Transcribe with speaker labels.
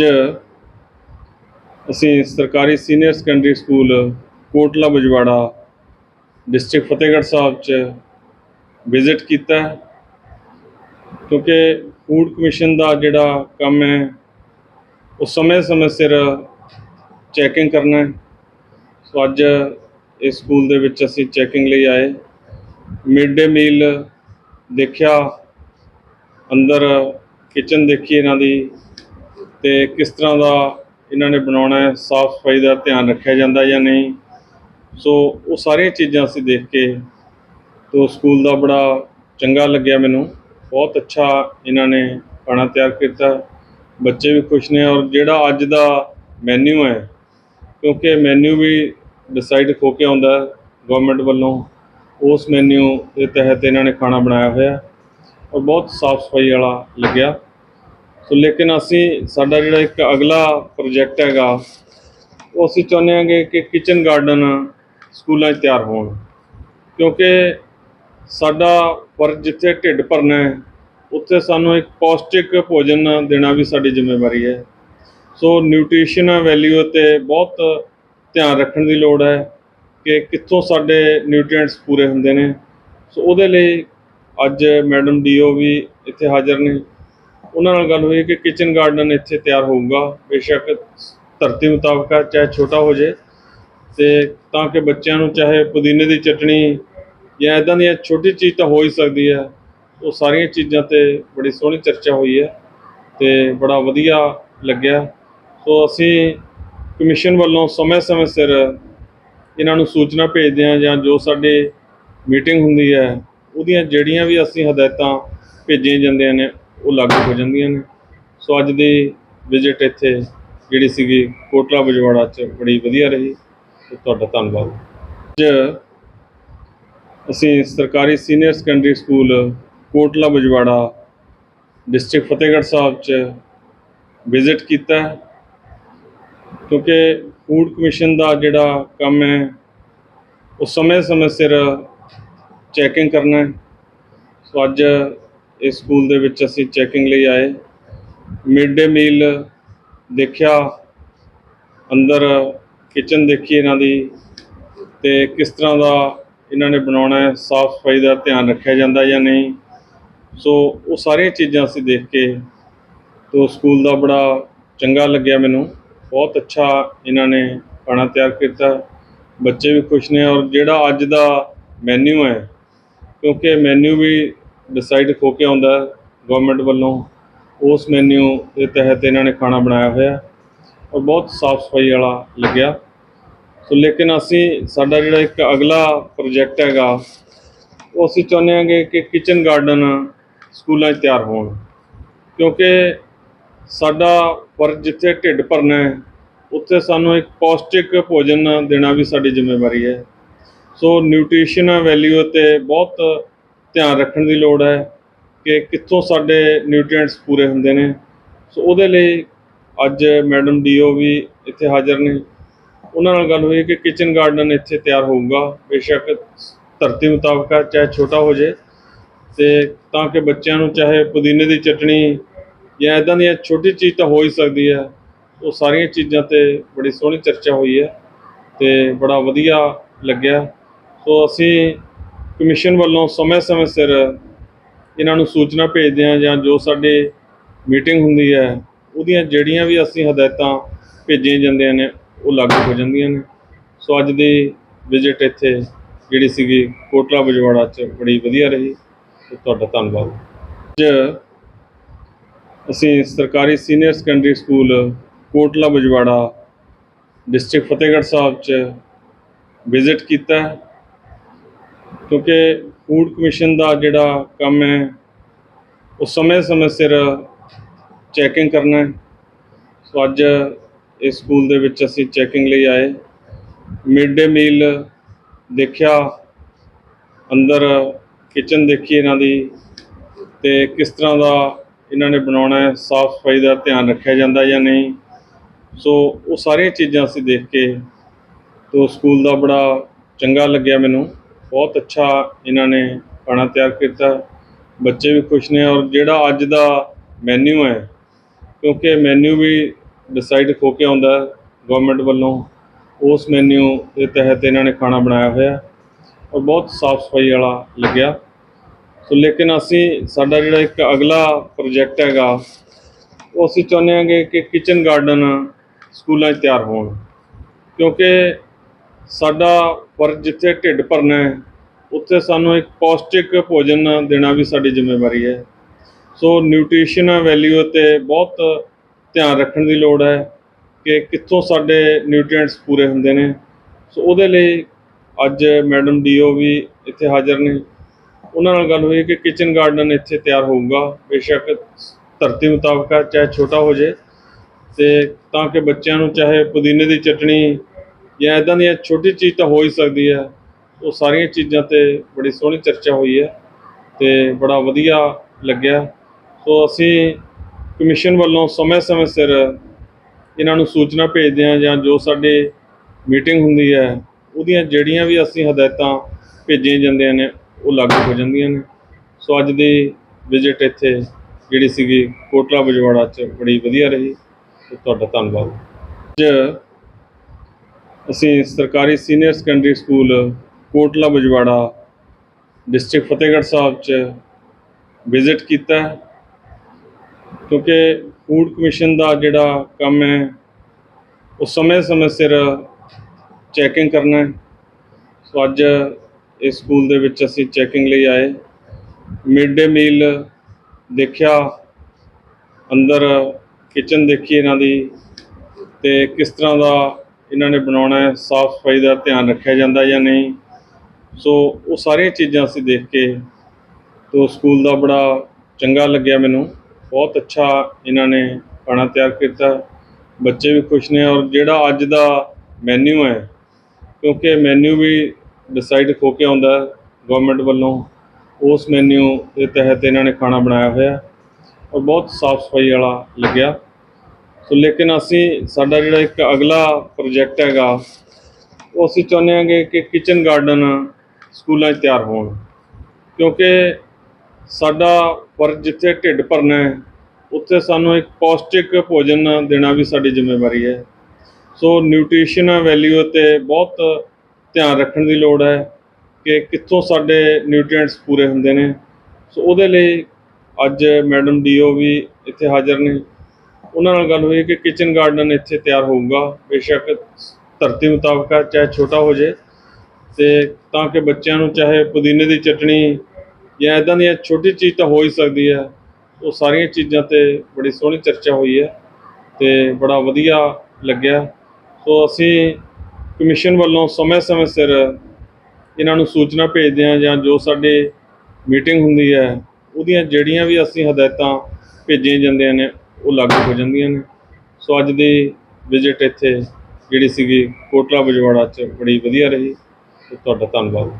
Speaker 1: ਅੱਜ ਅਸੀਂ ਸਰਕਾਰੀ senior secondary school Kotla Bajwara district Fatehgarh Sahib ਚ ਵਿਜ਼ਿਟ ਕੀਤਾ ਕਿਉਂਕਿ ਫੂਡ ਕਮਿਸ਼ਨ ਦਾ ਜਿਹੜਾ ਕੰਮ ਹੈ, ਉਹ ਸਮੇਂ-ਸਮੇਂ ਸਿਰ ਚੈਕਿੰਗ ਕਰਨਾ ਹੈ। ਸੋ ਅੱਜ ਇਸ ਸਕੂਲ ਦੇ ਵਿੱਚ ਅਸੀਂ ਚੈਕਿੰਗ ਲਈ ਆਏ। ਮਿਡ ਡੇ ਮੀਲ ਦੇਖਿਆ, ਅੰਦਰ ਕਿਚਨ ਦੇਖੀ ਇਹਨਾਂ ਦੀ। ਤੇ ਕਿਸ ਤਰ੍ਹਾਂ ਦਾ ਇਹਨਾਂ ਨੇ ਬਣਾਉਣਾ ਹੈ, ਸਾਫ਼ ਸਫ਼ਾਈ ਦਾ ਧਿਆਨ ਰੱਖਿਆ ਜਾਂਦਾ ਜਾਂ ਨਹੀਂ। ਸੋ ਉਹ ਸਾਰੀਆਂ ਚੀਜ਼ਾਂ ਅਸੀਂ ਦੇਖ ਕੇ ਤੋ ਸਕੂਲ ਦਾ ਬੜਾ ਚੰਗਾ ਲੱਗਿਆ ਮੈਨੂੰ। ਬਹੁਤ ਅੱਛਾ ਇਹਨਾਂ ਨੇ ਖਾਣਾ ਤਿਆਰ ਕੀਤਾ। ਬੱਚੇ ਵੀ ਖੁਸ਼ ਨੇ ਔਰ ਜਿਹੜਾ ਅੱਜ ਦਾ ਮੈਨੂ ਹੈ, ਕਿਉਂਕਿ ਮੈਨੂ ਵੀ ਡਿਸਾਈਡ ਹੋ ਕੇ ਆਉਂਦਾ ਗਵਰਨਮੈਂਟ ਵੱਲੋਂ, ਉਸ ਮੈਨੂ ਦੇ ਤਹਿਤ ਇਹਨਾਂ ਨੇ ਖਾਣਾ ਬਣਾਇਆ ਹੋਇਆ ਔਰ ਬਹੁਤ ਸਾਫ਼ ਸਫ਼ਾਈ ਵਾਲਾ ਲੱਗਿਆ। ਸੋ ਲੇਕਿਨ ਅਸੀਂ, ਸਾਡਾ ਜਿਹੜਾ ਇੱਕ ਅਗਲਾ ਪ੍ਰੋਜੈਕਟ ਹੈਗਾ, ਉਹ ਅਸੀਂ ਚਾਹੁੰਦੇ ਹਾਂਗੇ ਕਿ ਕਿਚਨ ਗਾਰਡਨ ਸਕੂਲਾਂ 'ਚ ਤਿਆਰ ਹੋਣ। ਕਿਉਂਕਿ ਸਾਡਾ ਫਰਜ਼ ਜਿੱਥੇ ਢਿੱਡ ਭਰਨਾ ਹੈ, ਉੱਥੇ ਸਾਨੂੰ ਇੱਕ ਪੌਸ਼ਟਿਕ ਭੋਜਨ ਦੇਣਾ ਵੀ ਸਾਡੀ ਜ਼ਿੰਮੇਵਾਰੀ ਹੈ। ਸੋ ਨਿਊਟ੍ਰੀਸ਼ਨ ਵੈਲਿਊ ਤੇ ਬਹੁਤ ਧਿਆਨ ਰੱਖਣ ਦੀ ਲੋੜ ਹੈ ਕਿ ਕਿੱਥੋਂ ਸਾਡੇ ਨਿਊਟ੍ਰੀਐਂਟਸ ਪੂਰੇ ਹੁੰਦੇ ਨੇ। ਸੋ ਉਹਦੇ ਲਈ ਅੱਜ ਮੈਡਮ ਡੀਓ ਵੀ ਇੱਥੇ ਹਾਜ਼ਰ ਨੇ। ਉਹਨਾਂ ਨਾਲ ਗੱਲ ਹੋਈ ਕਿ ਕਿਚਨ ਗਾਰਡਨ ਇੱਥੇ ਤਿਆਰ ਹੋਊਗਾ। ਬੇਸ਼ੱਕ ਧਰਤੀ ਮੁਤਾਬਕ ਹੈ, ਚਾਹੇ ਛੋਟਾ ਹੋ ਜੇ। ਤੇ ਤਾਂ ਕਿ ਬੱਚਿਆਂ ਨੂੰ ਚਾਹੇ ਪੁਦੀਨੇ ਦੀ ਚਟਣੀ ਜਾਂ ਇਦਾਂ ਦੀਆਂ ਛੋਟੀ ਚੀਜ਼ ਤਾਂ ਹੋ ਹੀ ਸਕਦੀ ਹੈ। ਉਹ ਸਾਰੀਆਂ ਚੀਜ਼ਾਂ ਤੇ ਬੜੀ ਸੋਹਣੀ ਚਰਚਾ ਹੋਈ ਹੈ ਤੇ ਬੜਾ ਵਧੀਆ ਲੱਗਿਆ। ਸੋ ਅਸੀਂ ਕਮਿਸ਼ਨ ਵੱਲੋਂ ਸਮੇਂ-ਸਮੇਂ ਸਿਰ ਇਹਨਾਂ ਨੂੰ ਸੂਚਨਾ ਭੇਜਦੇ ਹਾਂ ਜਾਂ ਜੋ ਸਾਡੇ ਮੀਟਿੰਗ ਹੁੰਦੀ ਹੈ ਉਹਦੀਆਂ ਜਿਹੜੀਆਂ ਵੀ ਅਸੀਂ ਹਦਾਇਤਾਂ ਭੇਜੀਆਂ ਜਾਂਦੀਆਂ ਨੇ ਉਹ ਲਾਗੂ ਹੋ ਜਾਂਦੀਆਂ ਨੇ। ਸੋ ਅੱਜ ਦੀ ਵਿਜ਼ਿਟ ਇੱਥੇ ਜਿਹੜੀ ਸੀਗੀ ਕੋਟਲਾ ਬਜਵਾੜਾ 'ਚ ਬੜੀ ਵਧੀਆ ਰਹੀ। ਤੁਹਾਡਾ ਧੰਨਵਾਦ। ਅੱਜ ਅਸੀਂ ਸਰਕਾਰੀ senior secondary school Kotla Bajwara district Fatehgarh Sahib 'ਚ ਵਿਜ਼ਿਟ ਕੀਤਾ ਕਿਉਂਕਿ ਫੂਡ ਕਮਿਸ਼ਨ ਦਾ ਜਿਹੜਾ ਕੰਮ ਹੈ, ਉਹ ਸਮੇਂ-ਸਮੇਂ ਸਿਰ ਚੈਕਿੰਗ ਕਰਨਾ ਹੈ। ਸੋ ਅੱਜ ਇਸ ਸਕੂਲ ਦੇ ਵਿੱਚ ਅਸੀਂ ਚੈਕਿੰਗ ਲਈ ਆਏ। ਮਿਡ ਡੇ ਮੀਲ ਦੇਖਿਆ, ਅੰਦਰ ਕਿਚਨ ਦੇਖੀ ਇਹਨਾਂ ਦੀ ਤੇ ਕਿਸ ਤਰ੍ਹਾਂ ਦਾ ਇਹਨਾਂ ਨੇ ਬਣਾਉਣਾ ਹੈ, ਸਾਫ਼ ਸਫ਼ਾਈ ਦਾ ਧਿਆਨ ਰੱਖਿਆ ਜਾਂਦਾ ਜਾਂ ਨਹੀਂ। ਸੋ ਉਹ ਸਾਰੀਆਂ ਚੀਜ਼ਾਂ ਅਸੀਂ ਦੇਖ ਕੇ ਤੋ ਸਕੂਲ ਦਾ ਬੜਾ ਚੰਗਾ ਲੱਗਿਆ ਮੈਨੂੰ। ਬਹੁਤ ਅੱਛਾ ਇਹਨਾਂ ਨੇ ਖਾਣਾ ਤਿਆਰ ਕੀਤਾ। ਬੱਚੇ ਵੀ ਖੁਸ਼ ਨੇ ਔਰ ਜਿਹੜਾ ਅੱਜ ਦਾ ਮੈਨੂ ਹੈ, ਕਿਉਂਕਿ ਮੈਨੂ ਵੀ ਡਿਸਾਈਡ ਹੋ ਕੇ ਆਉਂਦਾ ਗਵਰਨਮੈਂਟ ਵੱਲੋਂ, ਉਸ ਮੈਨੂ ਦੇ ਤਹਿਤ ਇਹਨਾਂ ਨੇ ਖਾਣਾ ਬਣਾਇਆ ਹੋਇਆ ਔਰ ਬਹੁਤ ਸਾਫ਼ ਸਫ਼ਾਈ ਵਾਲਾ ਲੱਗਿਆ। ਸੋ ਲੇਕਿਨ ਅਸੀਂ, ਸਾਡਾ ਜਿਹੜਾ ਇੱਕ ਅਗਲਾ ਪ੍ਰੋਜੈਕਟ ਹੈਗਾ, ਉਹ ਅਸੀਂ ਚਾਹੁੰਦੇ ਹਾਂਗੇ ਕਿ ਕਿਚਨ ਗਾਰਡਨ ਸਕੂਲਾਂ 'ਚ ਤਿਆਰ ਹੋਣ। ਕਿਉਂਕਿ ਸਾਡਾ ਫਰਜ਼ ਜਿੱਥੇ ਢਿੱਡ ਭਰਨਾ ਹੈ, ਉੱਥੇ ਸਾਨੂੰ ਇੱਕ ਪੌਸ਼ਟਿਕ ਭੋਜਨ ਦੇਣਾ ਵੀ ਸਾਡੀ ਜ਼ਿੰਮੇਵਾਰੀ ਹੈ। ਸੋ ਨਿਊਟ੍ਰੀਸ਼ਨ ਵੈਲਿਊ ਤੇ ਬਹੁਤ ਧਿਆਨ ਰੱਖਣ ਦੀ ਲੋੜ ਹੈ ਕਿ ਕਿੱਥੋਂ ਸਾਡੇ ਨਿਊਟ੍ਰੀਐਂਟਸ ਪੂਰੇ ਹੁੰਦੇ ਨੇ। ਸੋ ਉਹਦੇ ਲਈ ਅੱਜ ਮੈਡਮ ਡੀਓ ਵੀ ਇੱਥੇ ਹਾਜ਼ਰ ਨੇ। ਉਹਨਾਂ ਨਾਲ ਗੱਲ ਹੋਈ ਕਿ ਕਿਚਨ ਗਾਰਡਨ ਇੱਥੇ ਤਿਆਰ ਹੋਊਗਾ। ਬੇਸ਼ੱਕ ਧਰਤੀ ਮੁਤਾਬਕ ਹੈ, ਚਾਹੇ ਛੋਟਾ ਹੋ ਜੇ। ਤੇ ਤਾਂ ਕਿ ਬੱਚਿਆਂ ਨੂੰ ਚਾਹੇ ਪੁਦੀਨੇ ਦੀ ਚਟਣੀ ਜਾਂ ਇਦਾਂ ਦੀਆਂ ਛੋਟੀ ਚੀਜ਼ ਤਾਂ ਹੋ ਹੀ ਸਕਦੀ ਹੈ। ਉਹ ਸਾਰੀਆਂ ਚੀਜ਼ਾਂ ਤੇ ਬੜੀ ਸੋਹਣੀ ਚਰਚਾ ਹੋਈ ਹੈ ਤੇ ਬੜਾ ਵਧੀਆ ਲੱਗਿਆ। ਸੋ ਅਸੀਂ ਕਮਿਸ਼ਨ ਵੱਲੋਂ ਸਮੇਂ-ਸਮੇਂ ਸਿਰ ਇਹਨਾਂ ਨੂੰ ਸੂਚਨਾ ਭੇਜਦੇ ਹਾਂ ਜਾਂ ਜੋ ਸਾਡੇ ਮੀਟਿੰਗ ਹੁੰਦੀ ਹੈ, ਉਹਦੀਆਂ ਜਿਹੜੀਆਂ ਵੀ ਅਸੀਂ ਹਦਾਇਤਾਂ ਭੇਜੀਆਂ ਜਾਂਦੀਆਂ ਨੇ, ਉਹ ਲਾਗੂ ਹੋ ਜਾਂਦੀਆਂ ਨੇ। ਸੋ ਅੱਜ ਦੀ ਵਿਜ਼ਿਟ ਇੱਥੇ ਜਿਹੜੀ ਸੀਗੀ ਕੋਟਲਾ ਬਜਵਾੜਾ 'ਚ ਬੜੀ ਵਧੀਆ ਰਹੀ। ਤੁਹਾਡਾ ਧੰਨਵਾਦ। ਅੱਜ ਅਸੀਂ ਸਰਕਾਰੀ senior secondary school Kotla Bajwara district Fatehgarh Sahib 'ਚ ਵਿਜ਼ਿਟ ਕੀਤਾ। ਕਿਉਂਕਿ ਫੂਡ ਕਮਿਸ਼ਨ ਦਾ ਜਿਹੜਾ ਕੰਮ ਹੈ, ਉਹ ਸਮੇਂ-ਸਮੇਂ ਸਿਰ ਚੈਕਿੰਗ ਕਰਨਾ ਹੈ। ਸੋ ਅੱਜ ਇਸ ਸਕੂਲ ਦੇ ਵਿੱਚ ਅਸੀਂ ਚੈਕਿੰਗ ਲਈ ਆਏ। ਮਿਡ ਡੇ ਮੀਲ ਦੇਖਿਆ, ਅੰਦਰ ਕਿਚਨ ਦੇਖੀ ਇਹਨਾਂ ਦੀ ਤੇ ਕਿਸ ਤਰ੍ਹਾਂ ਦਾ ਇਹਨਾਂ ਨੇ ਬਣਾਉਣਾ ਹੈ, ਸਾਫ਼ ਸਫ਼ਾਈ ਦਾ ਧਿਆਨ ਰੱਖਿਆ ਜਾਂਦਾ ਜਾਂ ਨਹੀਂ। ਸੋ ਉਹ ਸਾਰੀਆਂ ਚੀਜ਼ਾਂ ਅਸੀਂ ਦੇਖ ਕੇ ਤੋ ਸਕੂਲ ਦਾ ਬੜਾ ਚੰਗਾ ਲੱਗਿਆ ਮੈਨੂੰ। ਬਹੁਤ ਅੱਛਾ ਇਹਨਾਂ ਨੇ ਖਾਣਾ ਤਿਆਰ ਕੀਤਾ। ਬੱਚੇ ਵੀ ਖੁਸ਼ ਨੇ ਔਰ ਜਿਹੜਾ ਅੱਜ ਦਾ ਮੈਨੂ ਹੈ, ਕਿਉਂਕਿ ਮੈਨੂ ਵੀ ਡਿਸਾਈਡ ਹੋ ਕੇ ਆਉਂਦਾ ਗਵਰਨਮੈਂਟ ਵੱਲੋਂ, ਉਸ ਮੈਨੂ ਦੇ ਤਹਿਤ ਇਹਨਾਂ ਨੇ ਖਾਣਾ ਬਣਾਇਆ ਹੋਇਆ ਔਰ ਬਹੁਤ ਸਾਫ਼ ਸਫ਼ਾਈ ਵਾਲਾ ਲੱਗਿਆ। ਸੋ ਲੇਕਿਨ ਅਸੀਂ, ਸਾਡਾ ਜਿਹੜਾ ਇੱਕ ਅਗਲਾ ਪ੍ਰੋਜੈਕਟ ਹੈਗਾ, ਉਹ ਅਸੀਂ ਚਾਹੁੰਦੇ ਹਾਂਗੇ ਕਿ ਕਿਚਨ ਗਾਰਡਨ ਸਕੂਲਾਂ 'ਚ ਤਿਆਰ ਹੋਣ, ਕਿਉਂਕਿ ਸਾਡਾ ਫਰਜ਼ ਜਿੱਥੇ ਢਿੱਡ ਭਰਨਾ ਹੈ ਉੱਥੇ ਸਾਨੂੰ ਇੱਕ ਪੌਸ਼ਟਿਕ ਭੋਜਨ ਦੇਣਾ ਵੀ ਸਾਡੀ ਜ਼ਿੰਮੇਵਾਰੀ ਹੈ। ਸੋ ਨਿਊਟ੍ਰੀਸ਼ਨ ਵੈਲਿਊ ਤੇ ਬਹੁਤ ਧਿਆਨ ਰੱਖਣ ਦੀ ਲੋੜ ਹੈ ਕਿ ਕਿੱਥੋਂ ਸਾਡੇ ਨਿਊਟ੍ਰੀਐਂਟਸ ਪੂਰੇ ਹੁੰਦੇ ਨੇ। ਸੋ ਉਹਦੇ ਲਈ ਅੱਜ ਮੈਡਮ ਡੀਓ ਵੀ ਇੱਥੇ ਹਾਜ਼ਰ ਨੇ। ਉਹਨਾਂ ਨਾਲ ਗੱਲ ਹੋਈ ਕਿ ਕਿਚਨ ਗਾਰਡਨ ਇੱਥੇ ਤਿਆਰ ਹੋਊਗਾ। ਬੇਸ਼ੱਕ ਧਰਤੀ ਮੁਤਾਬਕ ਹੈ, ਚਾਹੇ ਛੋਟਾ ਹੋ ਜੇ। ਤੇ ਤਾਂ ਕਿ ਬੱਚਿਆਂ ਨੂੰ ਚਾਹੇ ਪੁਦੀਨੇ ਦੀ ਚਟਣੀ ਜਾਂ ਇਦਾਂ ਦੀਆਂ ਛੋਟੀ ਚੀਜ਼ ਤਾਂ ਹੋ ਹੀ ਸਕਦੀ ਹੈ। ਉਹ ਸਾਰੀਆਂ ਚੀਜ਼ਾਂ ਤੇ ਬੜੀ ਸੋਹਣੀ ਚਰਚਾ ਹੋਈ ਹੈ ਤੇ ਬੜਾ ਵਧੀਆ ਲੱਗਿਆ। ਸੋ ਅਸੀਂ ਕਮਿਸ਼ਨ ਵੱਲੋਂ ਸਮੇਂ-ਸਮੇਂ ਸਿਰ ਇਹਨਾਂ ਨੂੰ ਸੂਚਨਾ ਭੇਜਦੇ ਹਾਂ ਜਾਂ ਜੋ ਸਾਡੇ ਮੀਟਿੰਗ ਹੁੰਦੀ ਹੈ, ਉਹਦੀਆਂ ਜਿਹੜੀਆਂ ਵੀ ਅਸੀਂ ਹਦਾਇਤਾਂ ਭੇਜੀਆਂ ਜਾਂਦੀਆਂ ਨੇ, ਉਹ ਲਾਗੂ ਹੋ ਜਾਂਦੀਆਂ ਨੇ। ਸੋ ਅੱਜ ਦੀ ਵਿਜ਼ਿਟ ਇੱਥੇ ਜਿਹੜੀ ਸੀਗੀ ਕੋਟਲਾ ਬਜਵਾੜਾ 'ਚ ਬੜੀ ਵਧੀਆ ਰਹੀ। ਤੁਹਾਡਾ ਧੰਨਵਾਦ। ਅੱਜ ਅਸੀਂ ਸਰਕਾਰੀ senior secondary school Kotla Bajwara district Fatehgarh Sahib 'ਚ ਵਿਜ਼ਿਟ ਕੀਤਾ ਕਿਉਂਕਿ ਫੂਡ ਕਮਿਸ਼ਨ ਦਾ ਜਿਹੜਾ ਕੰਮ ਹੈ, ਉਹ ਸਮੇਂ-ਸਮੇਂ ਸਿਰ ਚੈਕਿੰਗ ਕਰਨਾ ਹੈ। ਸੋ ਅੱਜ ਇਸ ਸਕੂਲ ਦੇ ਵਿੱਚ ਅਸੀਂ ਚੈਕਿੰਗ ਲਈ ਆਏ। ਮਿਡ ਡੇ ਮੀਲ ਦੇਖਿਆ, ਅੰਦਰ ਕਿਚਨ ਦੇਖੀ ਇਹਨਾਂ ਦੀ ਤੇ ਕਿਸ ਤਰ੍ਹਾਂ ਦਾ ਇਹਨਾਂ ਨੇ ਬਣਾਉਣਾ ਹੈ, ਸਾਫ਼ ਸਫ਼ਾਈ ਦਾ ਧਿਆਨ ਰੱਖਿਆ ਜਾਂਦਾ ਜਾਂ ਨਹੀਂ। ਸੋ ਉਹ ਸਾਰੀਆਂ ਚੀਜ਼ਾਂ ਅਸੀਂ ਦੇਖ ਕੇ ਤੋ ਸਕੂਲ ਦਾ ਬੜਾ ਚੰਗਾ ਲੱਗਿਆ ਮੈਨੂੰ। ਬਹੁਤ ਅੱਛਾ ਇਹਨਾਂ ਨੇ ਖਾਣਾ ਤਿਆਰ ਕੀਤਾ। ਬੱਚੇ ਵੀ ਖੁਸ਼ ਨੇ ਔਰ ਜਿਹੜਾ ਅੱਜ ਦਾ ਮੈਨੂ ਹੈ, ਕਿਉਂਕਿ ਮੈਨੂ ਵੀ ਡਿਸਾਈਡ ਹੋ ਕੇ ਆਉਂਦਾ ਗਵਰਨਮੈਂਟ ਵੱਲੋਂ, ਉਸ ਮੈਨੂ ਦੇ ਤਹਿਤ ਇਹਨਾਂ ਨੇ ਖਾਣਾ ਬਣਾਇਆ ਹੋਇਆ। ਔਰ ਬਹੁਤ ਸਾਫ਼ ਸਫ਼ਾਈ ਵਾਲਾ ਲੱਗਿਆ। ਸੋ ਲੇਕਿਨ ਅਸੀਂ, ਸਾਡਾ ਜਿਹੜਾ ਇੱਕ ਅਗਲਾ ਪ੍ਰੋਜੈਕਟ ਹੈਗਾ, ਉਹ ਅਸੀਂ ਚਾਹੁੰਦੇ ਹਾਂਗੇ ਕਿ ਕਿਚਨ ਗਾਰਡਨ ਸਕੂਲਾਂ 'ਚ ਤਿਆਰ ਹੋਣ। ਕਿਉਂਕਿ ਸਾਡਾ ਫਰਜ਼ ਜਿੱਥੇ ਢਿੱਡ ਭਰਨਾ ਹੈ, ਉੱਥੇ ਸਾਨੂੰ ਇੱਕ ਪੌਸ਼ਟਿਕ ਭੋਜਨ ਦੇਣਾ ਵੀ ਸਾਡੀ ਜ਼ਿੰਮੇਵਾਰੀ ਹੈ। ਸੋ ਨਿਊਟ੍ਰੀਸ਼ਨ ਵੈਲਿਊ ਤੇ ਬਹੁਤ ਧਿਆਨ ਰੱਖਣ ਦੀ ਲੋੜ ਹੈ ਕਿ ਕਿੱਥੋਂ ਸਾਡੇ ਨਿਊਟ੍ਰੀਐਂਟਸ ਪੂਰੇ ਹੁੰਦੇ ਨੇ। ਸੋ ਉਹਦੇ ਲਈ ਅੱਜ ਮੈਡਮ ਡੀਓ ਵੀ ਇੱਥੇ ਹਾਜ਼ਰ ਨੇ। ਉਹਨਾਂ ਨਾਲ ਗੱਲ ਹੋਈ ਕਿ ਕਿਚਨ ਗਾਰਡਨ ਇੱਥੇ ਤਿਆਰ ਹੋਊਗਾ। ਬੇਸ਼ੱਕ ਧਰਤੀ ਮੁਤਾਬਕ ਹੈ, ਚਾਹੇ ਛੋਟਾ ਹੋ ਜੇ। ਤੇ ਤਾਂ ਕਿ ਬੱਚਿਆਂ ਨੂੰ ਚਾਹੇ ਪੁਦੀਨੇ ਦੀ ਚਟਣੀ ਜਾਂ ਇਦਾਂ ਦੀਆਂ ਛੋਟੀ ਚੀਜ਼ ਤਾਂ ਹੋ ਹੀ ਸਕਦੀ ਹੈ ਉਹ ਸਾਰੀਆਂ ਚੀਜ਼ਾਂ ਤੇ ਬੜੀ ਸੋਹਣੀ ਚਰਚਾ ਹੋਈ ਹੈ ਤੇ ਬੜਾ ਵਧੀਆ ਲੱਗਿਆ। ਸੋ ਅਸੀਂ ਕਮਿਸ਼ਨ ਵੱਲੋਂ ਸਮੇਂ-ਸਮੇਂ ਸਿਰ ਇਹਨਾਂ ਨੂੰ ਸੂਚਨਾ ਭੇਜਦੇ ਹਾਂ ਜਾਂ ਜੋ ਸਾਡੇ ਮੀਟਿੰਗ ਹੁੰਦੀ ਹੈ ਉਹਦੀਆਂ ਜਿਹੜੀਆਂ ਵੀ ਅਸੀਂ ਹਦਾਇਤਾਂ ਭੇਜੀਆਂ ਜਾਂਦੀਆਂ ਨੇ ਉਹ ਲਾਗੂ ਹੋ ਜਾਂਦੀਆਂ ਨੇ। ਸੋ ਅੱਜ ਦੀ ਵਿਜ਼ਿਟ ਇੱਥੇ ਜਿਹੜੀ ਸੀਗੀ ਕੋਟਲਾ ਬਜਵਾੜਾ 'ਚ ਬੜੀ ਵਧੀਆ ਰਹੀ। ਤੁਹਾਡਾ ਧੰਨਵਾਦ।